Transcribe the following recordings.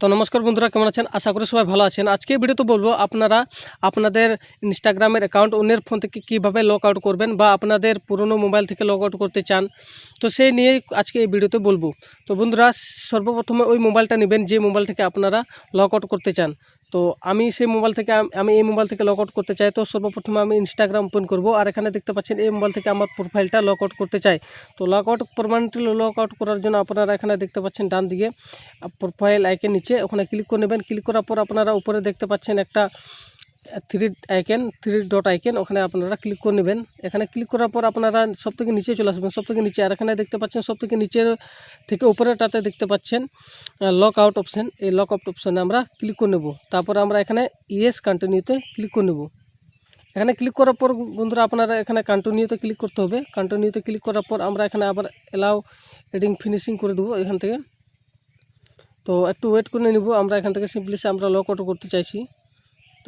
তো নমস্কার বন্ধুরা, কেমন আছেন? আশা করি সবাই ভালো আছেন। আজকে ভিডিওতে বলব, আপনারা আপনাদের ইনস্টাগ্রামের অ্যাকাউন্ট অন্যের ফোন থেকে কীভাবে লগ আউট করবেন বা আপনাদের পুরনো মোবাইল থেকে লগ আউট করতে চান, তো সেই নিয়ে আজকে এই ভিডিওতে বলব। তো বন্ধুরা, সর্বপ্রথমে ওই মোবাইলটা নেবেন, যে মোবাইল থেকে আপনারা লগ আউট করতে চান। তো আমি সেই মোবাইল থেকে আমি এই মোবাইল থেকে লগ আউট করতে চাই। তো সর্বপ্রথমে আমি ইনস্টাগ্রাম ওপেন করব আর এখানে দেখতে পাচ্ছেন এই মোবাইল থেকে আমার প্রোফাইলটা লগ আউট করতে চাই। তো log out permanently log out করার জন্য আপনারা এখানে দেখতে পাচ্ছেন ডান দিকে প্রোফাইল আইকে নিচে ওখানে ক্লিক করে নেবেন। ক্লিক করার পর আপনারা উপরে দেখতে পাচ্ছেন একটা three icon three dot icon ওখানে আপনারা ক্লিক করে নেবেন। এখানে ক্লিক করার পর আপনারা সব থেকে নিচে চলে আসবেন, সব থেকে নিচে আর এখানে দেখতে পাচ্ছেন, সব থেকে নিচের থেকে উপরেটাতে দেখতে পাচ্ছেন লক আউট অপশান এই লক আউট অপশানে আমরা ক্লিক করে নেব। তারপরে আমরা এখানে ইয়েস কন্টিনিউতে ক্লিক করে নেব। এখানে ক্লিক করার পর বন্ধুরা আপনারা এখানে কন্টিনিউতে ক্লিক করতে হবে। কন্টিনিউতে ক্লিক করার পর আমরা এখানে আবার এলাও এডিং ফিনিশিং করে দেবো এখান থেকে। তো একটু ওয়েট করে নেব, আমরা এখান থেকে সিম্পলি আমরা লক আউট করতে চাইছি।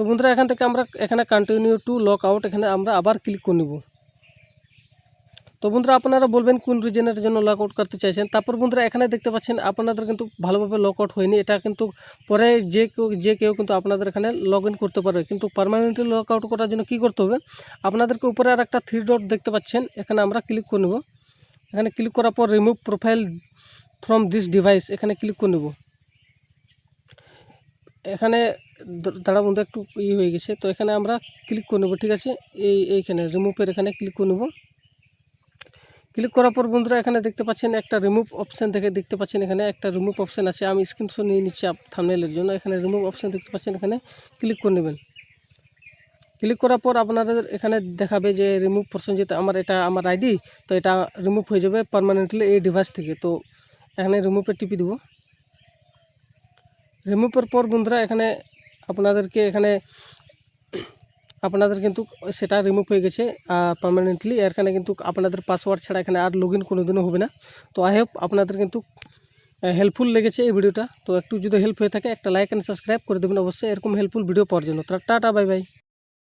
তো বন্ধুরা, এখান থেকে আমরা এখানে কন্টিনিউ টু লক আউট এখানে আমরা আবার ক্লিক করে নেব। তো বন্ধুরা, আপনারা বলবেন কোন রিজনের জন্য লক আউট করতে চাইছেন? তারপর বন্ধুরা, এখানে দেখতে পাচ্ছেন আপনাদের কিন্তু ভালোভাবে লক আউট হয়নি। এটা কিন্তু পরে যে কেউ যে কেউ কিন্তু আপনাদের এখানে লগ ইন করতে পারবে। কিন্তু পারমানেন্টলি লক আউট করার জন্য কি করতে হবে? আপনাদেরকে উপরে আর একটা থ্রি ডট দেখতে পাচ্ছেন। এখানে আমরা ক্লিক করে নেব। এখানে ক্লিক করার পর remove profile from this device এখানে ক্লিক করে নেব। এখানে দাঁড়া বন্ধু, একটু ই হয়ে গেছে। তো এখানে আমরা ক্লিক করে নেব, ঠিক আছে? এই, এইখানে রিমুভের এখানে ক্লিক করে নেব। ক্লিক করার পর বন্ধুরা, এখানে দেখতে পাচ্ছেন একটা রিমুভ অপশান থেকে দেখতে পাচ্ছেন এখানে একটা রিমুভ অপশান আছে। আমি স্ক্রিনশট নিয়ে নিচ্ছি থামনেলের জন্য। এখানে রিমুভ অপশান দেখতে পাচ্ছেন, এখানে ক্লিক করে নেবেন। ক্লিক করার পর আপনাদের এখানে দেখাবে যে রিমুভ পারসন যেটা আমার, এটা আমার আইডি তো এটা রিমুভ হয়ে যাবে পার্মানেন্টলি এই ডিভাইস থেকে। তো এখানে রিমুভে টিপি দেবো। রিমুভের পর বন্ধুরা, এখানে আপনাদেরকে এখানে, আপনাদের কিন্তু সেটা রিমুভ হয়ে গেছে পারমানেন্টলি এখানে কিন্তু আপনাদের পাসওয়ার্ড ছাড়া এখানে আর লগ ইন কোনোদিনও হবে না। তো আই হোপ আপনাদের কিন্তু হেল্পফুল লেগেছে এই ভিডিওটা তো একটু যদি হেল্প হয়ে থাকে, একটা লাইক অ্যান্ড সাবস্ক্রাইব করে দেবেন। অবশ্যই এরকম হেল্পফুল ভিডিও পাওয়ার জন্য। তো টাটা বাই বাই